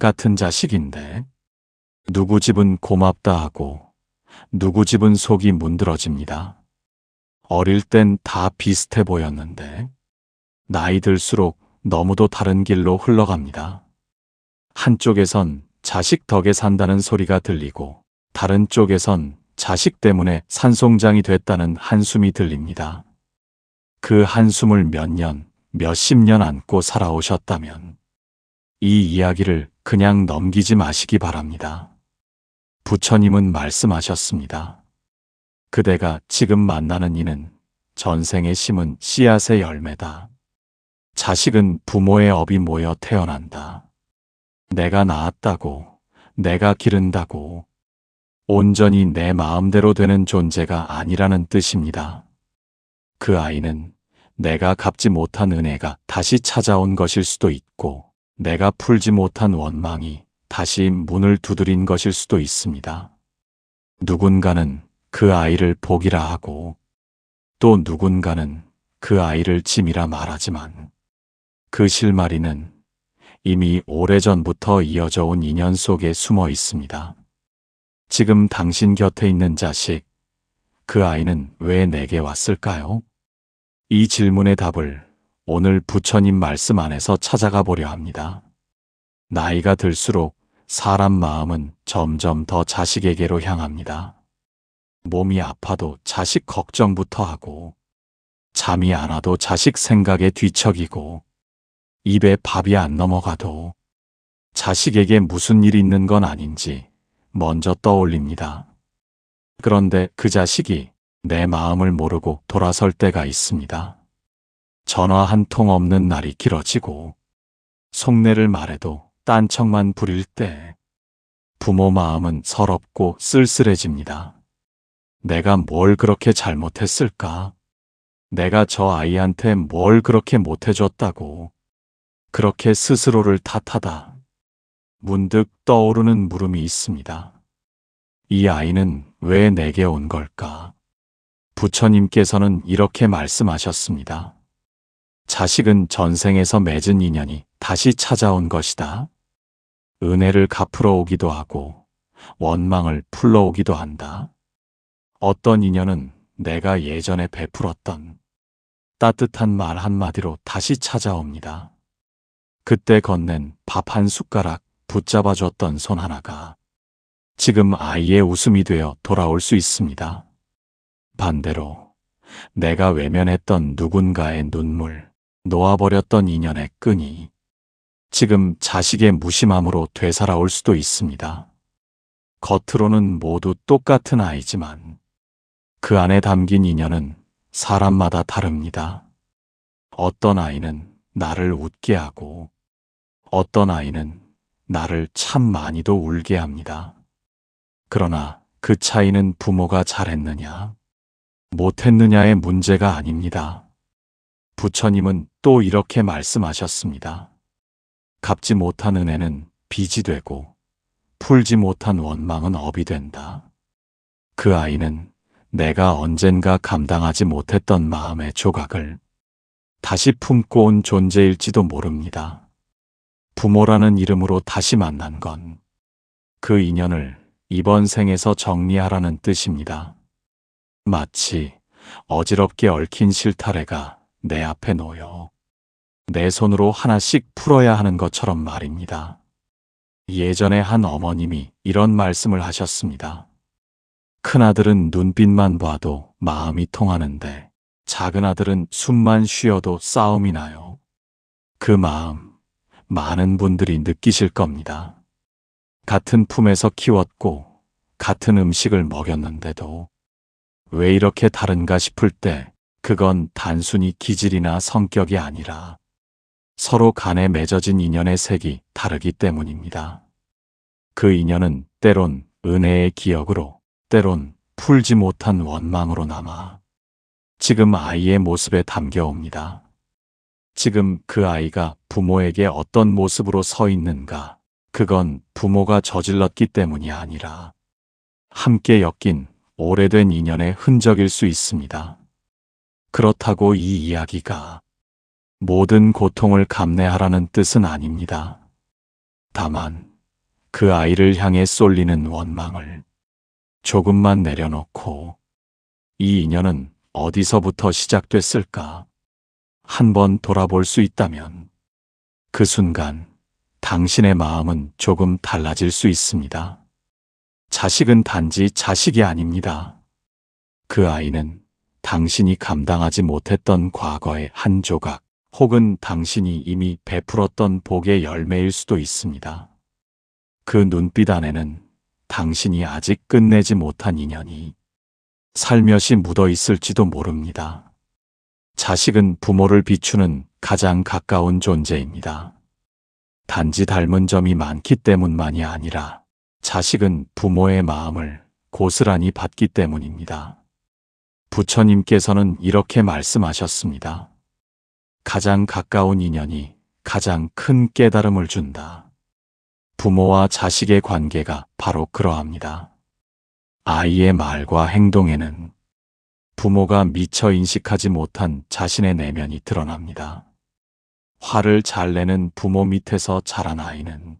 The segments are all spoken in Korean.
같은 자식인데 누구 집은 고맙다 하고 누구 집은 속이 문드러집니다. 어릴 땐 다 비슷해 보였는데 나이 들수록 너무도 다른 길로 흘러갑니다. 한쪽에선 자식 덕에 산다는 소리가 들리고 다른 쪽에선 자식 때문에 산송장이 됐다는 한숨이 들립니다. 그 한숨을 몇 년, 몇십 년 안고 살아오셨다면 이 이야기를 그냥 넘기지 마시기 바랍니다. 부처님은 말씀하셨습니다. 그대가 지금 만나는 이는 전생에 심은 씨앗의 열매다. 자식은 부모의 업이 모여 태어난다. 내가 낳았다고, 내가 기른다고, 온전히 내 마음대로 되는 존재가 아니라는 뜻입니다. 그 아이는 내가 갚지 못한 은혜가 다시 찾아온 것일 수도 있고, 내가 풀지 못한 원망이 다시 문을 두드린 것일 수도 있습니다. 누군가는 그 아이를 복이라 하고, 또 누군가는 그 아이를 짐이라 말하지만, 그 실마리는 이미 오래전부터 이어져 온 인연 속에 숨어 있습니다. 지금 당신 곁에 있는 자식, 그 아이는 왜 내게 왔을까요? 이 질문의 답을 오늘 부처님 말씀 안에서 찾아가 보려 합니다. 나이가 들수록 사람 마음은 점점 더 자식에게로 향합니다. 몸이 아파도 자식 걱정부터 하고, 잠이 안 와도 자식 생각에 뒤척이고, 입에 밥이 안 넘어가도 자식에게 무슨 일이 있는 건 아닌지 먼저 떠올립니다. 그런데 그 자식이 내 마음을 모르고 돌아설 때가 있습니다. 전화 한 통 없는 날이 길어지고 속내를 말해도 딴청만 부릴 때 부모 마음은 서럽고 쓸쓸해집니다. 내가 뭘 그렇게 잘못했을까? 내가 저 아이한테 뭘 그렇게 못해줬다고 그렇게 스스로를 탓하다 문득 떠오르는 물음이 있습니다. 이 아이는 왜 내게 온 걸까? 부처님께서는 이렇게 말씀하셨습니다. 자식은 전생에서 맺은 인연이 다시 찾아온 것이다. 은혜를 갚으러 오기도 하고 원망을 풀러 오기도 한다. 어떤 인연은 내가 예전에 베풀었던 따뜻한 말 한마디로 다시 찾아옵니다. 그때 건넨 밥 한 숟가락 붙잡아 줬던 손 하나가 지금 아이의 웃음이 되어 돌아올 수 있습니다. 반대로 내가 외면했던 누군가의 눈물, 놓아버렸던 인연의 끈이 지금 자식의 무심함으로 되살아올 수도 있습니다. 겉으로는 모두 똑같은 아이지만 그 안에 담긴 인연은 사람마다 다릅니다. 어떤 아이는 나를 웃게 하고 어떤 아이는 나를 참 많이도 울게 합니다. 그러나 그 차이는 부모가 잘했느냐, 못했느냐의 문제가 아닙니다. 부처님은 또 이렇게 말씀하셨습니다. 갚지 못한 은혜는 빚이 되고 풀지 못한 원망은 업이 된다. 그 아이는 내가 언젠가 감당하지 못했던 마음의 조각을 다시 품고 온 존재일지도 모릅니다. 부모라는 이름으로 다시 만난 건 그 인연을 이번 생에서 정리하라는 뜻입니다. 마치 어지럽게 얽힌 실타래가 내 앞에 놓여 내 손으로 하나씩 풀어야 하는 것처럼 말입니다. 예전에 한 어머님이 이런 말씀을 하셨습니다. 큰아들은 눈빛만 봐도 마음이 통하는데 작은 아들은 숨만 쉬어도 싸움이 나요. 그 마음, 많은 분들이 느끼실 겁니다. 같은 품에서 키웠고 같은 음식을 먹였는데도 왜 이렇게 다른가 싶을 때 그건 단순히 기질이나 성격이 아니라 서로 간에 맺어진 인연의 색이 다르기 때문입니다. 그 인연은 때론 은혜의 기억으로, 때론 풀지 못한 원망으로 남아 지금 아이의 모습에 담겨옵니다. 지금 그 아이가 부모에게 어떤 모습으로 서 있는가, 그건 부모가 저질렀기 때문이 아니라 함께 엮인 오래된 인연의 흔적일 수 있습니다. 그렇다고 이 이야기가 모든 고통을 감내하라는 뜻은 아닙니다. 다만 그 아이를 향해 쏠리는 원망을 조금만 내려놓고 이 인연은 어디서부터 시작됐을까? 한번 돌아볼 수 있다면 그 순간 당신의 마음은 조금 달라질 수 있습니다. 자식은 단지 자식이 아닙니다. 그 아이는 당신이 감당하지 못했던 과거의 한 조각 혹은 당신이 이미 베풀었던 복의 열매일 수도 있습니다. 그 눈빛 안에는 당신이 아직 끝내지 못한 인연이 살며시 묻어 있을지도 모릅니다. 자식은 부모를 비추는 가장 가까운 존재입니다. 단지 닮은 점이 많기 때문만이 아니라 자식은 부모의 마음을 고스란히 받기 때문입니다. 부처님께서는 이렇게 말씀하셨습니다. 가장 가까운 인연이 가장 큰 깨달음을 준다. 부모와 자식의 관계가 바로 그러합니다. 아이의 말과 행동에는 부모가 미처 인식하지 못한 자신의 내면이 드러납니다. 화를 잘 내는 부모 밑에서 자란 아이는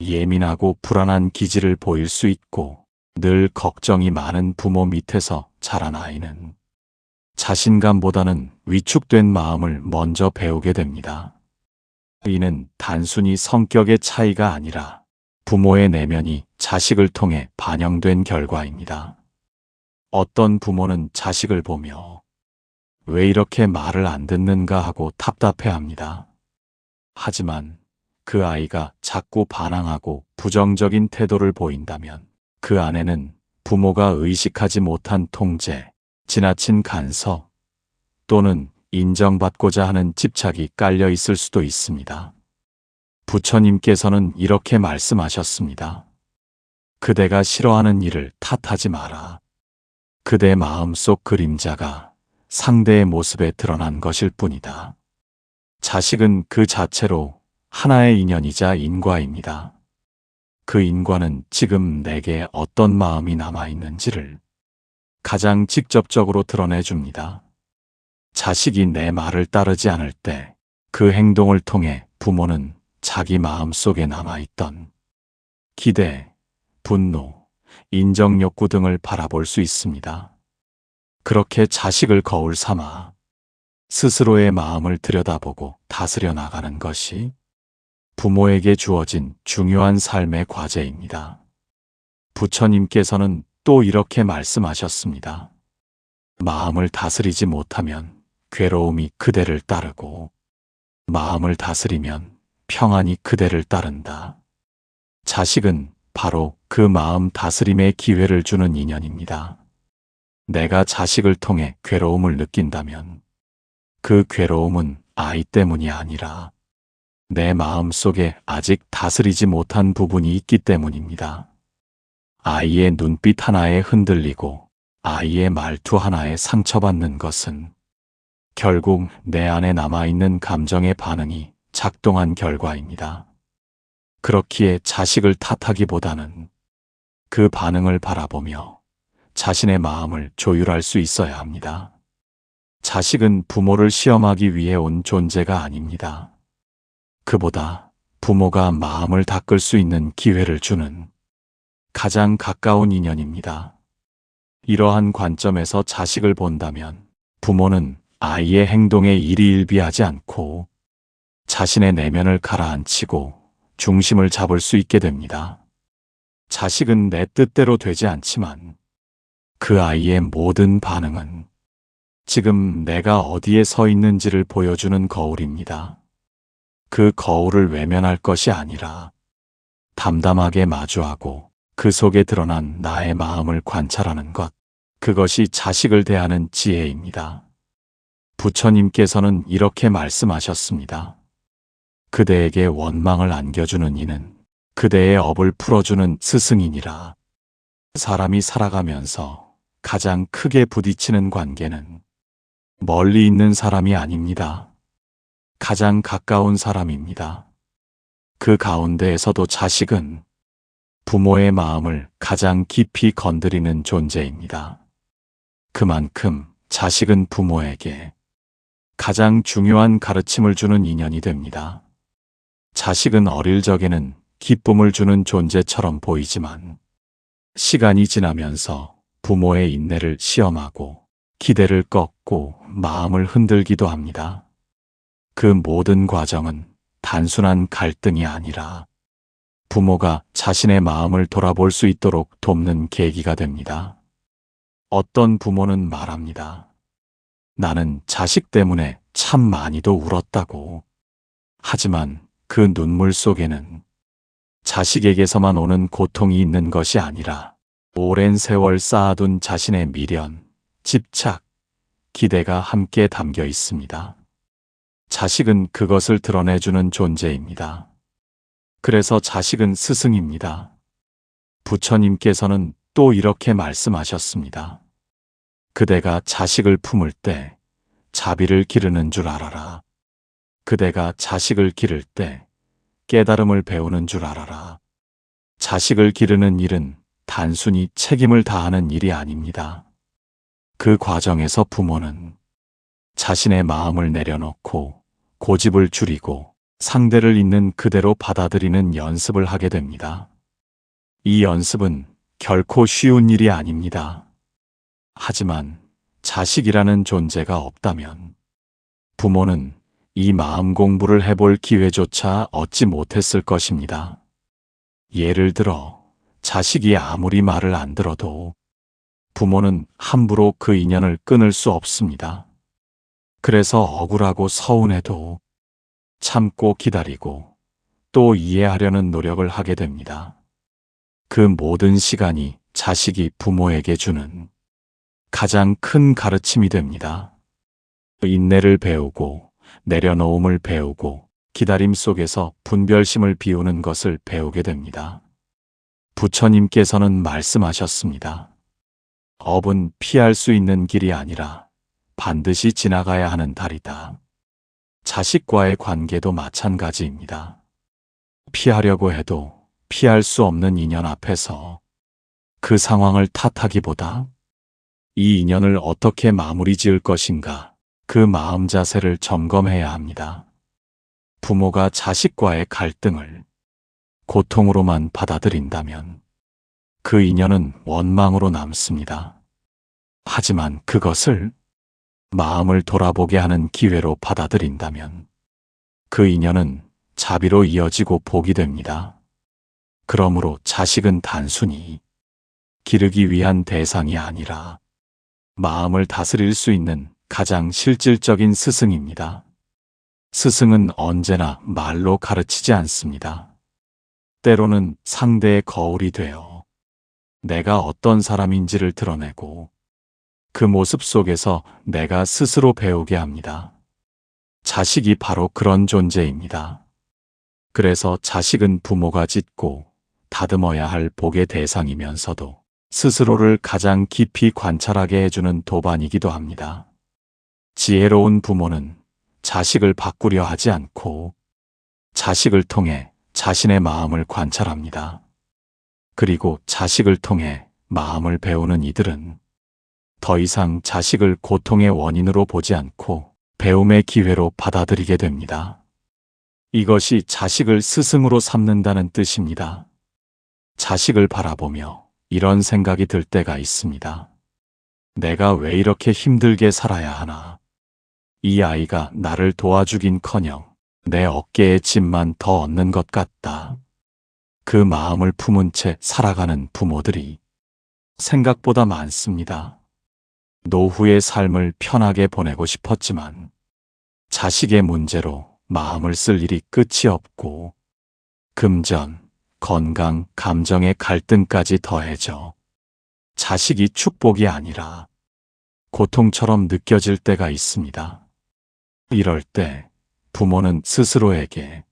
예민하고 불안한 기질을 보일 수 있고 늘 걱정이 많은 부모 밑에서 자란 아이는 자신감보다는 위축된 마음을 먼저 배우게 됩니다. 이는 단순히 성격의 차이가 아니라 부모의 내면이 자식을 통해 반영된 결과입니다. 어떤 부모는 자식을 보며 왜 이렇게 말을 안 듣는가 하고 답답해 합니다. 하지만 그 아이가 자꾸 반항하고 부정적인 태도를 보인다면 그 안에는 부모가 의식하지 못한 통제, 지나친 간섭 또는 인정받고자 하는 집착이 깔려 있을 수도 있습니다. 부처님께서는 이렇게 말씀하셨습니다. 그대가 싫어하는 일을 탓하지 마라. 그대 마음속 그림자가 상대의 모습에 드러난 것일 뿐이다. 자식은 그 자체로 하나의 인연이자 인과입니다. 그 인과는 지금 내게 어떤 마음이 남아있는지를 가장 직접적으로 드러내 줍니다. 자식이 내 말을 따르지 않을 때 그 행동을 통해 부모는 자기 마음 속에 남아있던 기대, 분노, 인정 욕구 등을 바라볼 수 있습니다. 그렇게 자식을 거울 삼아 스스로의 마음을 들여다보고 다스려 나가는 것이 부모에게 주어진 중요한 삶의 과제입니다. 부처님께서는 또 이렇게 말씀하셨습니다. 마음을 다스리지 못하면 괴로움이 그대를 따르고 마음을 다스리면 평안이 그대를 따른다. 자식은 바로 그 마음 다스림의 기회를 주는 인연입니다. 내가 자식을 통해 괴로움을 느낀다면 그 괴로움은 아이 때문이 아니라 내 마음 속에 아직 다스리지 못한 부분이 있기 때문입니다. 아이의 눈빛 하나에 흔들리고 아이의 말투 하나에 상처받는 것은 결국 내 안에 남아있는 감정의 반응이 작동한 결과입니다. 그렇기에 자식을 탓하기보다는 그 반응을 바라보며 자신의 마음을 조율할 수 있어야 합니다. 자식은 부모를 시험하기 위해 온 존재가 아닙니다. 그보다 부모가 마음을 닦을 수 있는 기회를 주는 가장 가까운 인연입니다. 이러한 관점에서 자식을 본다면 부모는 아이의 행동에 일희일비하지 않고 자신의 내면을 가라앉히고 중심을 잡을 수 있게 됩니다. 자식은 내 뜻대로 되지 않지만 그 아이의 모든 반응은 지금 내가 어디에 서 있는지를 보여주는 거울입니다. 그 거울을 외면할 것이 아니라 담담하게 마주하고 그 속에 드러난 나의 마음을 관찰하는 것. 그것이 자식을 대하는 지혜입니다. 부처님께서는 이렇게 말씀하셨습니다. 그대에게 원망을 안겨주는 이는 그대의 업을 풀어주는 스승이니라. 사람이 살아가면서 가장 크게 부딪히는 관계는 멀리 있는 사람이 아닙니다. 가장 가까운 사람입니다. 그 가운데에서도 자식은 부모의 마음을 가장 깊이 건드리는 존재입니다. 그만큼 자식은 부모에게 가장 중요한 가르침을 주는 인연이 됩니다. 자식은 어릴 적에는 기쁨을 주는 존재처럼 보이지만 시간이 지나면서 부모의 인내를 시험하고 기대를 꺾고 마음을 흔들기도 합니다. 그 모든 과정은 단순한 갈등이 아니라 부모가 자신의 마음을 돌아볼 수 있도록 돕는 계기가 됩니다. 어떤 부모는 말합니다. 나는 자식 때문에 참 많이도 울었다고. 하지만 그 눈물 속에는 자식에게서만 오는 고통이 있는 것이 아니라 오랜 세월 쌓아둔 자신의 미련, 집착, 기대가 함께 담겨 있습니다. 자식은 그것을 드러내주는 존재입니다. 그래서 자식은 스승입니다. 부처님께서는 또 이렇게 말씀하셨습니다. 그대가 자식을 품을 때 자비를 기르는 줄 알아라. 그대가 자식을 기를 때 깨달음을 배우는 줄 알아라. 자식을 기르는 일은 단순히 책임을 다하는 일이 아닙니다. 그 과정에서 부모는 자신의 마음을 내려놓고 고집을 줄이고 상대를 있는 그대로 받아들이는 연습을 하게 됩니다. 이 연습은 결코 쉬운 일이 아닙니다. 하지만 자식이라는 존재가 없다면 부모는 이 마음 공부를 해볼 기회조차 얻지 못했을 것입니다. 예를 들어 자식이 아무리 말을 안 들어도 부모는 함부로 그 인연을 끊을 수 없습니다. 그래서 억울하고 서운해도 참고 기다리고 또 이해하려는 노력을 하게 됩니다. 그 모든 시간이 자식이 부모에게 주는 가장 큰 가르침이 됩니다. 인내를 배우고 내려놓음을 배우고 기다림 속에서 분별심을 비우는 것을 배우게 됩니다. 부처님께서는 말씀하셨습니다. 업은 피할 수 있는 길이 아니라 반드시 지나가야 하는 달이다. 자식과의 관계도 마찬가지입니다. 피하려고 해도 피할 수 없는 인연 앞에서 그 상황을 탓하기보다 이 인연을 어떻게 마무리 지을 것인가 그 마음 자세를 점검해야 합니다. 부모가 자식과의 갈등을 고통으로만 받아들인다면 그 인연은 원망으로 남습니다. 하지만 그것을 마음을 돌아보게 하는 기회로 받아들인다면 그 인연은 자비로 이어지고 복이 됩니다. 그러므로 자식은 단순히 기르기 위한 대상이 아니라 마음을 다스릴 수 있는 가장 실질적인 스승입니다. 스승은 언제나 말로 가르치지 않습니다. 때로는 상대의 거울이 되어 내가 어떤 사람인지를 드러내고 그 모습 속에서 내가 스스로 배우게 합니다. 자식이 바로 그런 존재입니다. 그래서 자식은 부모가 짓고 다듬어야 할 복의 대상이면서도 스스로를 가장 깊이 관찰하게 해주는 도반이기도 합니다. 지혜로운 부모는 자식을 바꾸려 하지 않고 자식을 통해 자신의 마음을 관찰합니다. 그리고 자식을 통해 마음을 배우는 이들은 더 이상 자식을 고통의 원인으로 보지 않고 배움의 기회로 받아들이게 됩니다. 이것이 자식을 스승으로 삼는다는 뜻입니다. 자식을 바라보며 이런 생각이 들 때가 있습니다. 내가 왜 이렇게 힘들게 살아야 하나? 이 아이가 나를 도와주긴 커녕 내 어깨에 짐만 더 얻는 것 같다. 그 마음을 품은 채 살아가는 부모들이 생각보다 많습니다. 노후의 삶을 편하게 보내고 싶었지만 자식의 문제로 마음을 쓸 일이 끝이 없고 금전, 건강, 감정의 갈등까지 더해져 자식이 축복이 아니라 고통처럼 느껴질 때가 있습니다. 이럴 때 부모는 스스로에게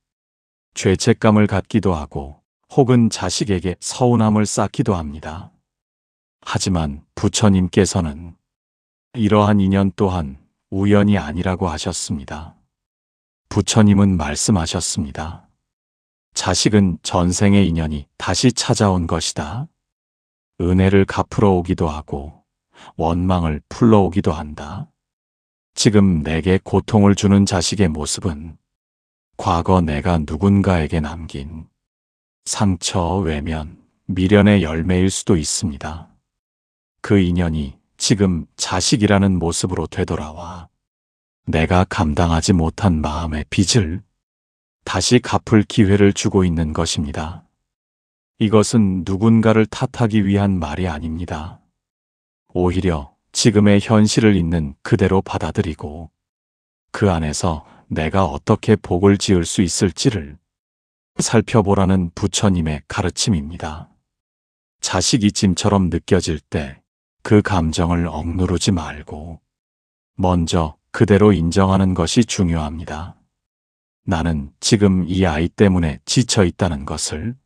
죄책감을 갖기도 하고 혹은 자식에게 서운함을 쌓기도 합니다. 하지만 부처님께서는 이러한 인연 또한 우연이 아니라고 하셨습니다. 부처님은 말씀하셨습니다. 자식은 전생의 인연이 다시 찾아온 것이다. 은혜를 갚으러 오기도 하고 원망을 풀러 오기도 한다. 지금 내게 고통을 주는 자식의 모습은 과거 내가 누군가에게 남긴 상처, 외면, 미련의 열매일 수도 있습니다. 그 인연이 지금 자식이라는 모습으로 되돌아와 내가 감당하지 못한 마음의 빚을 다시 갚을 기회를 주고 있는 것입니다. 이것은 누군가를 탓하기 위한 말이 아닙니다. 오히려 지금의 현실을 있는 그대로 받아들이고 그 안에서 내가 어떻게 복을 지을 수 있을지를 살펴보라는 부처님의 가르침입니다. 자식 이찜처럼 느껴질 때 그 감정을 억누르지 말고 먼저 그대로 인정하는 것이 중요합니다. 나는 지금 이 아이 때문에 지쳐 있다는 것을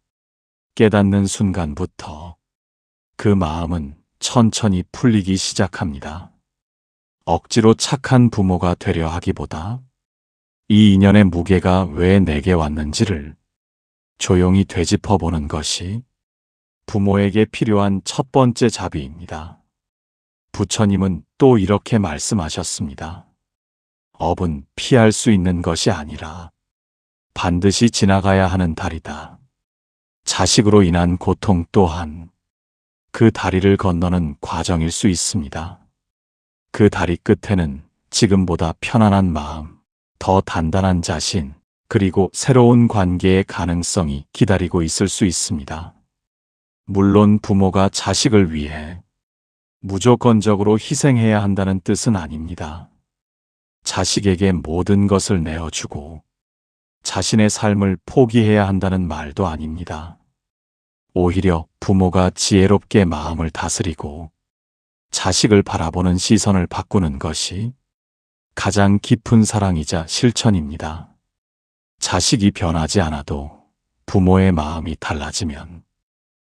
깨닫는 순간부터 그 마음은 천천히 풀리기 시작합니다. 억지로 착한 부모가 되려 하기보다 이 인연의 무게가 왜 내게 왔는지를 조용히 되짚어 보는 것이 부모에게 필요한 첫 번째 자비입니다. 부처님은 또 이렇게 말씀하셨습니다. 업은 피할 수 있는 것이 아니라 반드시 지나가야 하는 달이다. 자식으로 인한 고통 또한 그 다리를 건너는 과정일 수 있습니다. 그 다리 끝에는 지금보다 편안한 마음, 더 단단한 자신, 그리고 새로운 관계의 가능성이 기다리고 있을 수 있습니다. 물론 부모가 자식을 위해 무조건적으로 희생해야 한다는 뜻은 아닙니다. 자식에게 모든 것을 내어주고 자신의 삶을 포기해야 한다는 말도 아닙니다. 오히려 부모가 지혜롭게 마음을 다스리고 자식을 바라보는 시선을 바꾸는 것이 가장 깊은 사랑이자 실천입니다. 자식이 변하지 않아도 부모의 마음이 달라지면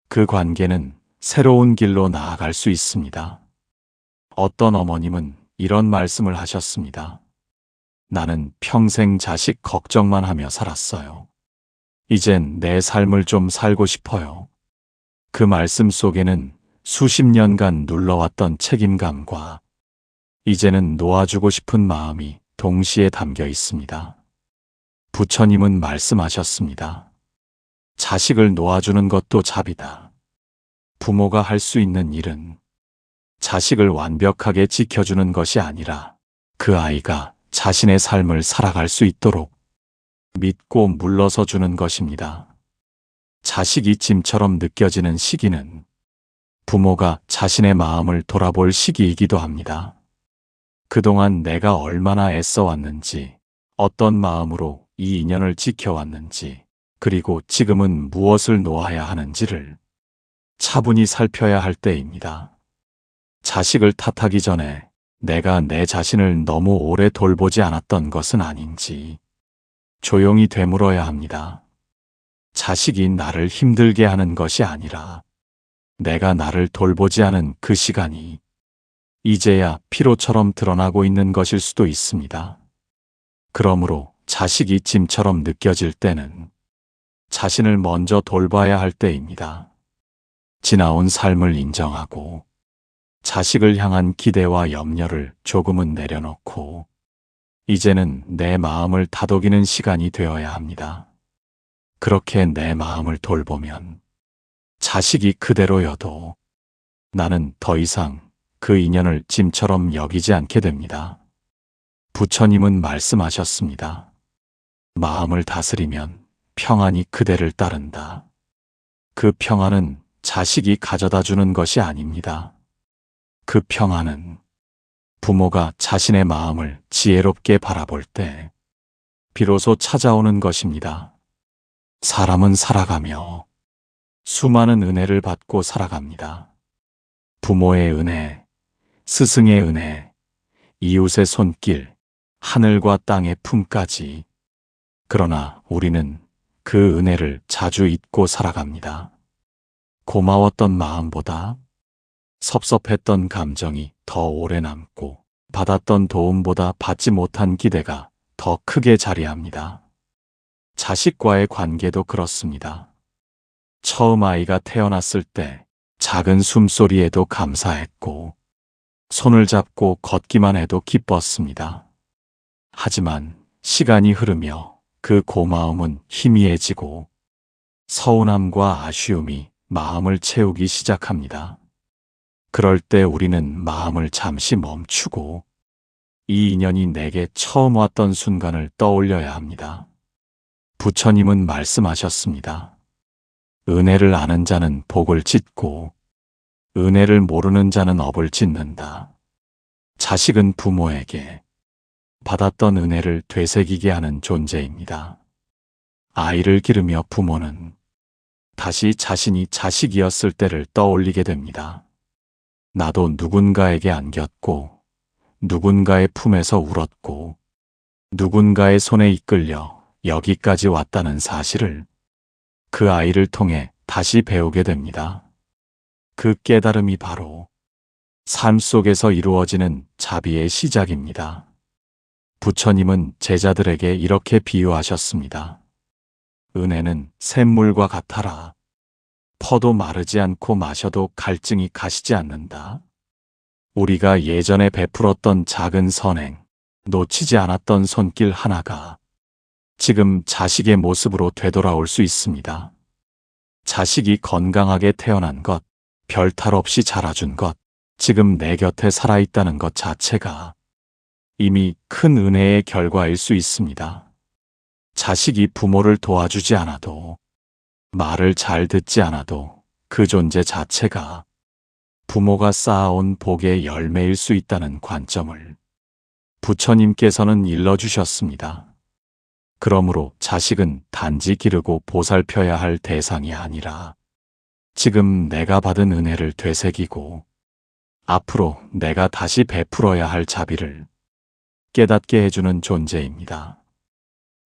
그 관계는 새로운 길로 나아갈 수 있습니다. 어떤 어머님은 이런 말씀을 하셨습니다. 나는 평생 자식 걱정만 하며 살았어요. 이젠 내 삶을 좀 살고 싶어요. 그 말씀 속에는 수십 년간 눌러왔던 책임감과 이제는 놓아주고 싶은 마음이 동시에 담겨 있습니다. 부처님은 말씀하셨습니다. 자식을 놓아주는 것도 자비다. 부모가 할 수 있는 일은 자식을 완벽하게 지켜주는 것이 아니라 그 아이가 자신의 삶을 살아갈 수 있도록 믿고 물러서 주는 것입니다. 자식이 짐처럼 느껴지는 시기는 부모가 자신의 마음을 돌아볼 시기이기도 합니다. 그동안 내가 얼마나 애써 왔는지, 어떤 마음으로 이 인연을 지켜왔는지, 그리고 지금은 무엇을 놓아야 하는지를 차분히 살펴야 할 때입니다. 자식을 탓하기 전에 내가 내 자신을 너무 오래 돌보지 않았던 것은 아닌지 조용히 되물어야 합니다. 자식이 나를 힘들게 하는 것이 아니라 내가 나를 돌보지 않은 그 시간이 이제야 피로처럼 드러나고 있는 것일 수도 있습니다. 그러므로 자식이 짐처럼 느껴질 때는 자신을 먼저 돌봐야 할 때입니다. 지나온 삶을 인정하고 자식을 향한 기대와 염려를 조금은 내려놓고 이제는 내 마음을 다독이는 시간이 되어야 합니다. 그렇게 내 마음을 돌보면 자식이 그대로여도 나는 더 이상 그 인연을 짐처럼 여기지 않게 됩니다. 부처님은 말씀하셨습니다. 마음을 다스리면 평안이 그대를 따른다. 그 평안은 자식이 가져다 주는 것이 아닙니다. 그 평안은 부모가 자신의 마음을 지혜롭게 바라볼 때 비로소 찾아오는 것입니다. 사람은 살아가며 수많은 은혜를 받고 살아갑니다. 부모의 은혜, 스승의 은혜, 이웃의 손길, 하늘과 땅의 품까지. 그러나 우리는 그 은혜를 자주 잊고 살아갑니다. 고마웠던 마음보다 섭섭했던 감정이 더 오래 남고 받았던 도움보다 받지 못한 기대가 더 크게 자리합니다. 자식과의 관계도 그렇습니다. 처음 아이가 태어났을 때 작은 숨소리에도 감사했고 손을 잡고 걷기만 해도 기뻤습니다. 하지만 시간이 흐르며 그 고마움은 희미해지고 서운함과 아쉬움이 마음을 채우기 시작합니다. 그럴 때 우리는 마음을 잠시 멈추고 이 인연이 내게 처음 왔던 순간을 떠올려야 합니다. 부처님은 말씀하셨습니다. 은혜를 아는 자는 복을 짓고 은혜를 모르는 자는 업을 짓는다. 자식은 부모에게 받았던 은혜를 되새기게 하는 존재입니다. 아이를 기르며 부모는 다시 자신이 자식이었을 때를 떠올리게 됩니다. 나도 누군가에게 안겼고, 누군가의 품에서 울었고, 누군가의 손에 이끌려 여기까지 왔다는 사실을 그 아이를 통해 다시 배우게 됩니다. 그 깨달음이 바로 삶 속에서 이루어지는 자비의 시작입니다. 부처님은 제자들에게 이렇게 비유하셨습니다. 은혜는 샘물과 같아라. 퍼도 마르지 않고 마셔도 갈증이 가시지 않는다. 우리가 예전에 베풀었던 작은 선행, 놓치지 않았던 손길 하나가 지금 자식의 모습으로 되돌아올 수 있습니다. 자식이 건강하게 태어난 것, 별 탈 없이 자라준 것, 지금 내 곁에 살아있다는 것 자체가 이미 큰 은혜의 결과일 수 있습니다. 자식이 부모를 도와주지 않아도, 말을 잘 듣지 않아도 그 존재 자체가 부모가 쌓아온 복의 열매일 수 있다는 관점을 부처님께서는 일러주셨습니다. 그러므로 자식은 단지 기르고 보살펴야 할 대상이 아니라 지금 내가 받은 은혜를 되새기고 앞으로 내가 다시 베풀어야 할 자비를 깨닫게 해주는 존재입니다.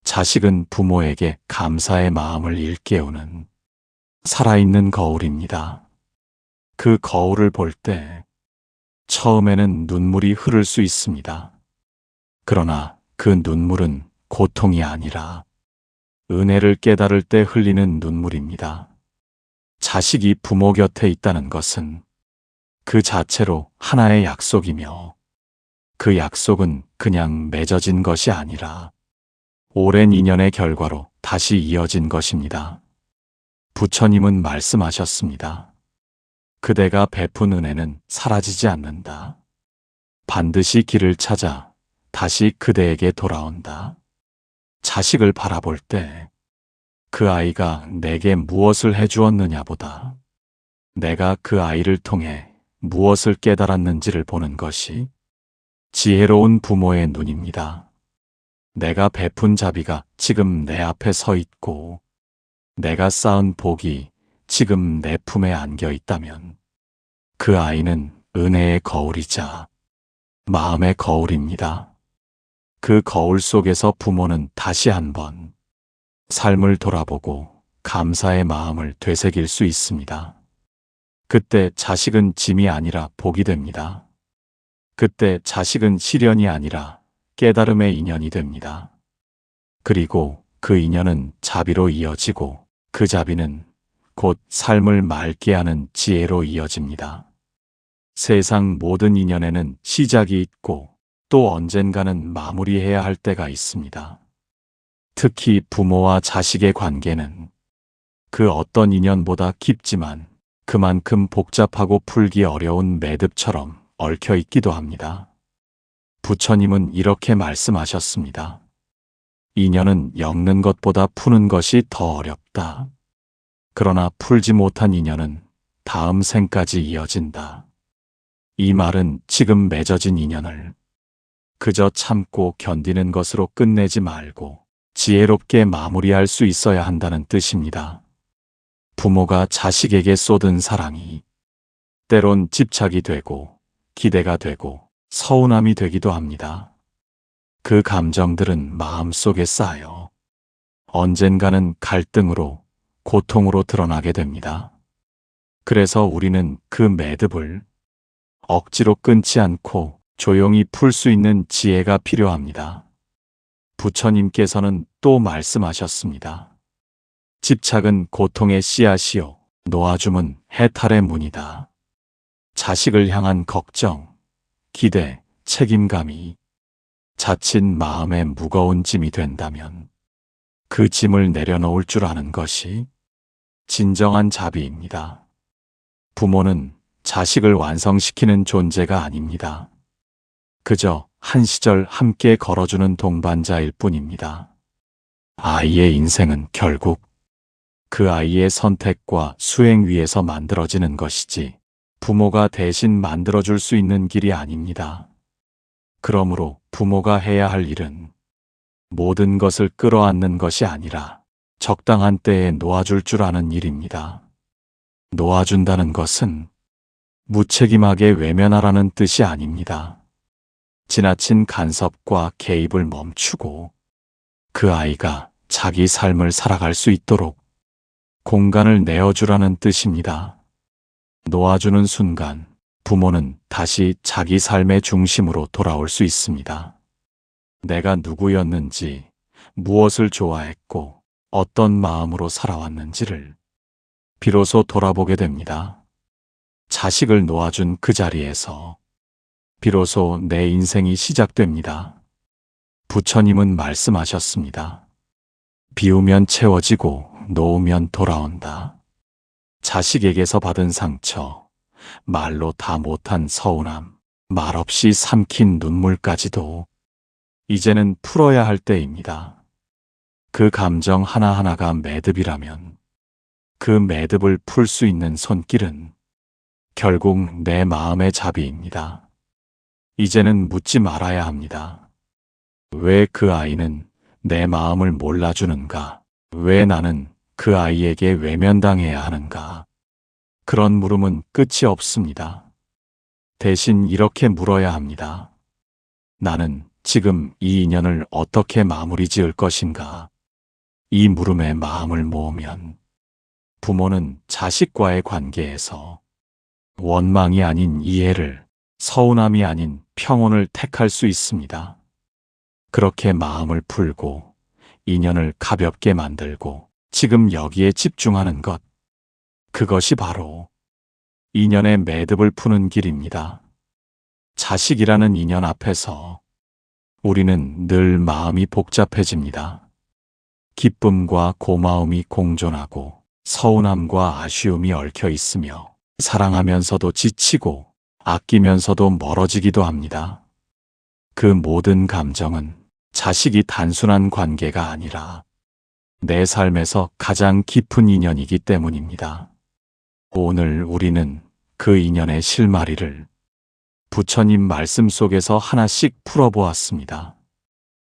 자식은 부모에게 감사의 마음을 일깨우는 살아있는 거울입니다. 그 거울을 볼 때 처음에는 눈물이 흐를 수 있습니다. 그러나 그 눈물은 고통이 아니라 은혜를 깨달을 때 흘리는 눈물입니다. 자식이 부모 곁에 있다는 것은 그 자체로 하나의 약속이며 그 약속은 그냥 맺어진 것이 아니라 오랜 인연의 결과로 다시 이어진 것입니다. 부처님은 말씀하셨습니다. 그대가 베푼 은혜는 사라지지 않는다. 반드시 길을 찾아 다시 그대에게 돌아온다. 자식을 바라볼 때 그 아이가 내게 무엇을 해주었느냐 보다 내가 그 아이를 통해 무엇을 깨달았는지를 보는 것이 지혜로운 부모의 눈입니다. 내가 베푼 자비가 지금 내 앞에 서 있고 내가 쌓은 복이 지금 내 품에 안겨 있다면 그 아이는 은혜의 거울이자 마음의 거울입니다. 그 거울 속에서 부모는 다시 한번 삶을 돌아보고 감사의 마음을 되새길 수 있습니다. 그때 자식은 짐이 아니라 복이 됩니다. 그때 자식은 시련이 아니라 깨달음의 인연이 됩니다. 그리고 그 인연은 자비로 이어지고 그 자비는 곧 삶을 맑게 하는 지혜로 이어집니다. 세상 모든 인연에는 시작이 있고 또 언젠가는 마무리해야 할 때가 있습니다. 특히 부모와 자식의 관계는 그 어떤 인연보다 깊지만 그만큼 복잡하고 풀기 어려운 매듭처럼 얽혀 있기도 합니다. 부처님은 이렇게 말씀하셨습니다. 인연은 엮는 것보다 푸는 것이 더 어렵다. 그러나 풀지 못한 인연은 다음 생까지 이어진다. 이 말은 지금 맺어진 인연을 그저 참고 견디는 것으로 끝내지 말고 지혜롭게 마무리할 수 있어야 한다는 뜻입니다. 부모가 자식에게 쏟은 사랑이 때론 집착이 되고 기대가 되고 서운함이 되기도 합니다. 그 감정들은 마음속에 쌓여 언젠가는 갈등으로 고통으로 드러나게 됩니다. 그래서 우리는 그 매듭을 억지로 끊지 않고 조용히 풀 수 있는 지혜가 필요합니다. 부처님께서는 또 말씀하셨습니다. 집착은 고통의 씨앗이요, 놓아줌은 해탈의 문이다. 자식을 향한 걱정, 기대, 책임감이 자칫 마음에 무거운 짐이 된다면 그 짐을 내려놓을 줄 아는 것이 진정한 자비입니다. 부모는 자식을 완성시키는 존재가 아닙니다. 그저 한 시절 함께 걸어주는 동반자일 뿐입니다. 아이의 인생은 결국 그 아이의 선택과 수행 위에서 만들어지는 것이지 부모가 대신 만들어줄 수 있는 길이 아닙니다. 그러므로 부모가 해야 할 일은 모든 것을 끌어안는 것이 아니라 적당한 때에 놓아줄 줄 아는 일입니다. 놓아준다는 것은 무책임하게 외면하라는 뜻이 아닙니다. 지나친 간섭과 개입을 멈추고 그 아이가 자기 삶을 살아갈 수 있도록 공간을 내어주라는 뜻입니다. 놓아주는 순간 부모는 다시 자기 삶의 중심으로 돌아올 수 있습니다. 내가 누구였는지, 무엇을 좋아했고, 어떤 마음으로 살아왔는지를 비로소 돌아보게 됩니다. 자식을 놓아준 그 자리에서 비로소 내 인생이 시작됩니다. 부처님은 말씀하셨습니다. 비우면 채워지고 놓으면 돌아온다. 자식에게서 받은 상처, 말로 다 못한 서운함, 말없이 삼킨 눈물까지도 이제는 풀어야 할 때입니다. 그 감정 하나하나가 매듭이라면 그 매듭을 풀 수 있는 손길은 결국 내 마음의 자비입니다. 이제는 묻지 말아야 합니다. 왜 그 아이는 내 마음을 몰라주는가? 왜 나는 그 아이에게 외면당해야 하는가? 그런 물음은 끝이 없습니다. 대신 이렇게 물어야 합니다. 나는 지금 이 인연을 어떻게 마무리 지을 것인가? 이 물음에 마음을 모으면 부모는 자식과의 관계에서 원망이 아닌 이해를, 서운함이 아닌 평온을 택할 수 있습니다. 그렇게 마음을 풀고 인연을 가볍게 만들고 지금 여기에 집중하는 것. 그것이 바로 인연의 매듭을 푸는 길입니다. 자식이라는 인연 앞에서 우리는 늘 마음이 복잡해집니다. 기쁨과 고마움이 공존하고 서운함과 아쉬움이 얽혀 있으며 사랑하면서도 지치고 아끼면서도 멀어지기도 합니다. 그 모든 감정은 자식이 단순한 관계가 아니라 내 삶에서 가장 깊은 인연이기 때문입니다. 오늘 우리는 그 인연의 실마리를 부처님 말씀 속에서 하나씩 풀어보았습니다.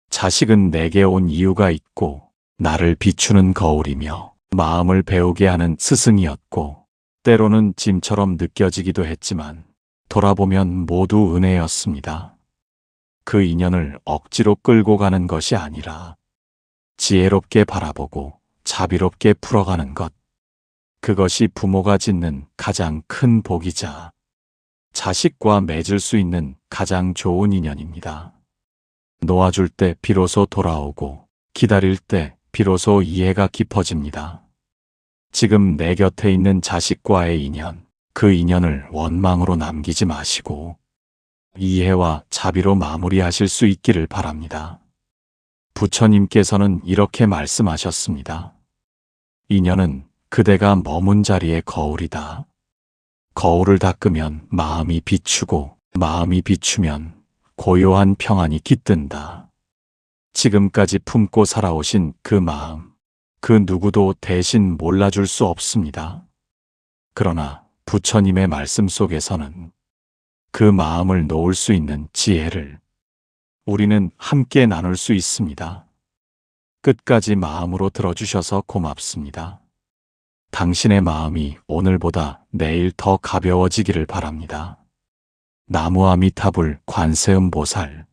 자식은 내게 온 이유가 있고 나를 비추는 거울이며 마음을 배우게 하는 스승이었고 때로는 짐처럼 느껴지기도 했지만 돌아보면 모두 은혜였습니다. 그 인연을 억지로 끌고 가는 것이 아니라 지혜롭게 바라보고 자비롭게 풀어가는 것. 그것이 부모가 짓는 가장 큰 복이자 자식과 맺을 수 있는 가장 좋은 인연입니다. 놓아줄 때 비로소 돌아오고 기다릴 때 비로소 이해가 깊어집니다. 지금 내 곁에 있는 자식과의 인연, 그 인연을 원망으로 남기지 마시고 이해와 자비로 마무리하실 수 있기를 바랍니다. 부처님께서는 이렇게 말씀하셨습니다. 인연은 그대가 머문 자리의 거울이다. 거울을 닦으면 마음이 비추고 마음이 비추면 고요한 평안이 깃든다. 지금까지 품고 살아오신 그 마음, 그 누구도 대신 몰라줄 수 없습니다. 그러나 부처님의 말씀 속에서는 그 마음을 놓을 수 있는 지혜를 우리는 함께 나눌 수 있습니다. 끝까지 마음으로 들어주셔서 고맙습니다. 당신의 마음이 오늘보다 내일 더 가벼워지기를 바랍니다. 나무아미타불 관세음보살